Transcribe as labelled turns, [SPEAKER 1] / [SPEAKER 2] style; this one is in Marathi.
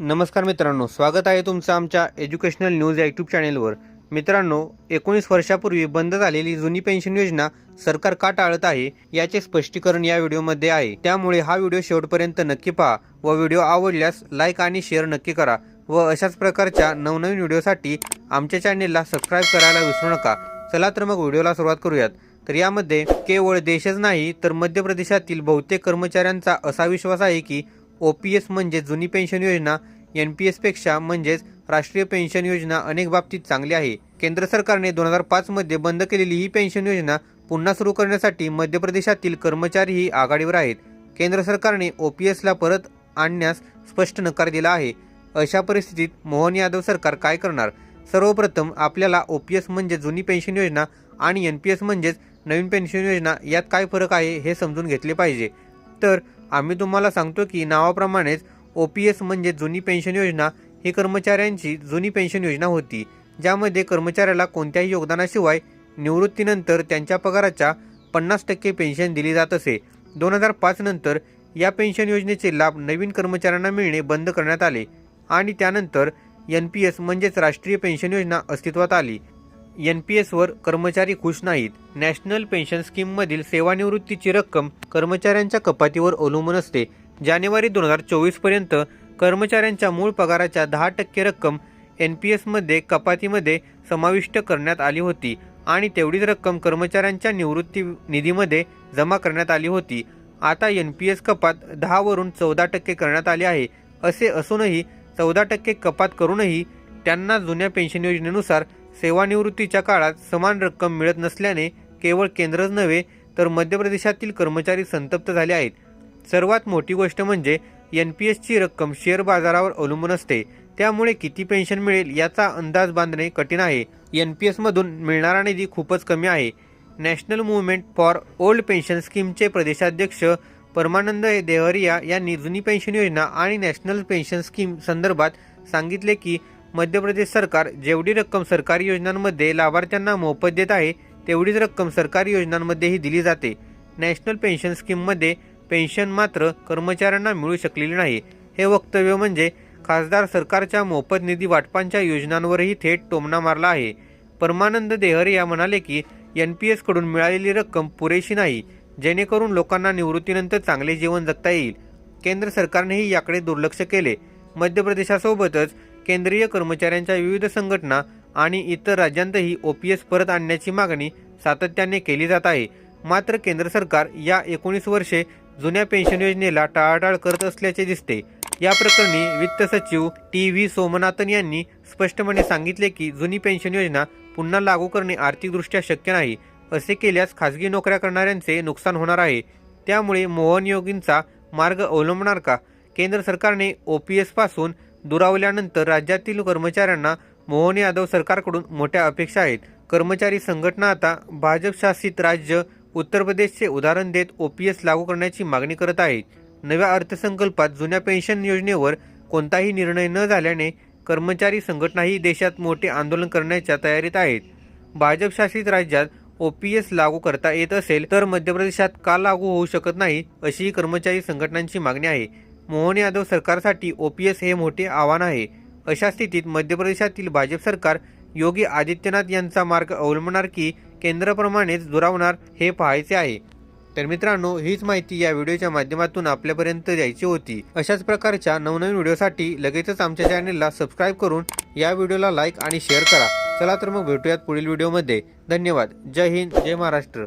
[SPEAKER 1] नमस्कार मित्रांनो स्वागत आहे तुमचं आमच्या एज्युकेशनल न्यूज या यूट्यूब चॅनेलवर मित्रांनो एकोणीस वर्षापूर्वी बंद झालेली जुनी पेन्शन योजना सरकार का टाळत आहे याचे स्पष्टीकरण या व्हिडिओमध्ये आहे. त्यामुळे हा व्हिडिओ शेवटपर्यंत नक्की पहा व व्हिडिओ आवडल्यास लाईक आणि शेअर नक्की करा व अशाच प्रकारच्या नवनवीन व्हिडिओसाठी आमच्या चॅनेलला सबस्क्राईब करायला विसरू नका. चला तर मग व्हिडिओला सुरुवात करूयात. तर यामध्ये केवळ देशच नाही तर मध्य प्रदेशातील बहुतेक कर्मचाऱ्यांचा असा विश्वास आहे की ओ पी एस म्हणजे जुनी पेन्शन योजना एन पी एसपेक्षा म्हणजेच राष्ट्रीय पेन्शन योजना अनेक बाबतीत चांगली आहे. केंद्र सरकारने दोन हजार पाचमध्ये बंद केलेली ही पेन्शन योजना पुन्हा सुरू करण्यासाठी मध्य प्रदेशातील कर्मचारीही आघाडीवर आहेत. केंद्र सरकारने ओ पी एसला परत आणण्यास स्पष्ट नकार दिला आहे. अशा परिस्थितीत मोहन यादव सरकार काय करणार? सर्वप्रथम आपल्याला ओ पी एस म्हणजे जुनी पेन्शन योजना आणि एन पी एस म्हणजेच नवीन पेन्शन योजना यात काय फरक आहे हे समजून घेतले पाहिजे. तर आम्ही तुम्हाला सांगतो की नावाप्रमाणेच ओ पी एस म्हणजे जुनी पेन्शन योजना ही कर्मचाऱ्यांची जुनी पेन्शन योजना होती ज्यामध्ये कर्मचाऱ्याला कोणत्याही योगदानाशिवाय निवृत्तीनंतर त्यांच्या पगाराच्या पन्नास टक्के पेन्शन दिली जात असे. दोन हजार पाच नंतर या पेन्शन योजनेचे लाभ नवीन कर्मचाऱ्यांना मिळणे बंद करण्यात आले आणि त्यानंतर एन पी एस म्हणजेच राष्ट्रीय पेन्शन योजना अस्तित्वात आली. एन पी एसवर कर्मचारी खुश नाहीत. नॅशनल पेन्शन स्कीममधील सेवानिवृत्तीची रक्कम कर्मचाऱ्यांच्या कपातीवर अवलंबून असते. जानेवारी दोन हजार चोवीसपर्यंत कर्मचाऱ्यांच्या मूळ पगाराच्या दहा टक्के रक्कम एन पी एसमध्ये कपातीमध्ये समाविष्ट करण्यात आली होती आणि तेवढीच रक्कम कर्मचाऱ्यांच्या निवृत्ती निधीमध्ये जमा करण्यात आली होती. आता एन पी एस कपात दहावरून चौदा टक्के करण्यात आली आहे. असे असूनही चौदा टक्के कपात करूनही त्यांना जुन्या पेन्शन योजनेनुसार सेवानिवृत्तीच्या काळात समान रक्कम मिळत नसल्याने केवळ केंद्रच नव्हे तर मध्य प्रदेशातील कर्मचारी संतप्त झाले आहेत. सर्वात मोठी गोष्ट म्हणजे एन पी एसची रक्कम शेअर बाजारावर अवलंबून असते. त्यामुळे किती पेन्शन मिळेल याचा अंदाज बांधणे कठीण आहे. एन पी एसमधून मिळणारा निधी खूपच कमी आहे. National movement for old pension स्कीमचे प्रदेशाध्यक्ष परमानंद देहरिया यांनी जुनी पेन्शन योजना आणि नॅशनल पेन्शन स्कीम संदर्भात सांगितले की मध्य प्रदेश सरकार जेवढी रक्कम सरकारी योजनांमध्ये लाभार्थ्यांना मोफत देत आहे तेवढीच रक्कम सरकारी योजनांमध्येही दिली जाते. नॅशनल पेन्शन स्कीममध्ये पेन्शन मात्र कर्मचाऱ्यांना मिळू शकलेली नाही. हे वक्तव्य म्हणजे खासदार सरकारच्या मोफत निधी वाटपांच्या योजनांवरही थेट टोमणा मारला आहे. परमानंद देहरे या म्हणाले की एन पी एसकडून मिळालेली रक्कम पुरेशी नाही जेणेकरून लोकांना निवृत्तीनंतर चांगले जीवन जगता येईल. केंद्र सरकारनेही याकडे दुर्लक्ष केले. मध्य प्रदेशासोबतच केंद्रीय कर्मचाऱ्यांच्या विविध संघटना आणि इतर राज्यांतही ओ पी एस परत आणण्याची मागणी सातत्याने केली जात आहे. मात्र केंद्र सरकार या एकोणीस वर्षे जुन्या पेन्शन योजनेला टाळाटाळ करत असल्याचे दिसते. या प्रकरणी वित्त सचिव टी व्ही सोमनाथन यांनी स्पष्टपणे सांगितले की जुनी पेन्शन योजना पुन्हा लागू करणे आर्थिकदृष्ट्या शक्य नाही असे केल्यास खासगी नोकऱ्या करणाऱ्यांचे नुकसान होणार आहे. त्यामुळे मोहन योगींचा मार्ग अवलंबणार का? केंद्र सरकारने ओ पी एसपासून दुरावल्यानंतर राज्यातील कर्मचाऱ्यांना मोहन यादव सरकारकडून मोठ्या अपेक्षा आहेत. कर्मचारी संघटना आता भाजपशासित राज्य उत्तर प्रदेशचे उदाहरण देत ओ पी एस लागू करण्याची मागणी करत आहेत. नव्या अर्थसंकल्पात जुन्या पेन्शन योजनेवर कोणताही निर्णय न झाल्याने कर्मचारी संघटनाही देशात मोठे आंदोलन करण्याच्या तयारीत आहेत. भाजपशासित राज्यात ओ पी एस लागू करता येत असेल तर मध्य प्रदेशात का लागू होऊ शकत नाही अशीही कर्मचारी संघटनांची मागणी आहे. मोहन यादव सरकारसाठी ओ पी एस हे मोठे आव्हान आहे. अशा स्थितीत मध्य प्रदेशातील भाजप सरकार योगी आदित्यनाथ यांचा मार्ग अवलंबणार की केंद्राप्रमाणेच दुरावणार हे पाहायचे आहे. तर मित्रांनो हीच माहिती या व्हिडिओच्या माध्यमातून आपल्यापर्यंत द्यायची होती. अशाच प्रकारच्या नवनवीन व्हिडिओसाठी लगेचच आमच्या चॅनेलला सबस्क्राईब करून या व्हिडिओला लाईक आणि शेअर करा. चला तर मग भेटूयात पुढील व्हिडिओमध्ये. धन्यवाद. जय हिंद जय महाराष्ट्र.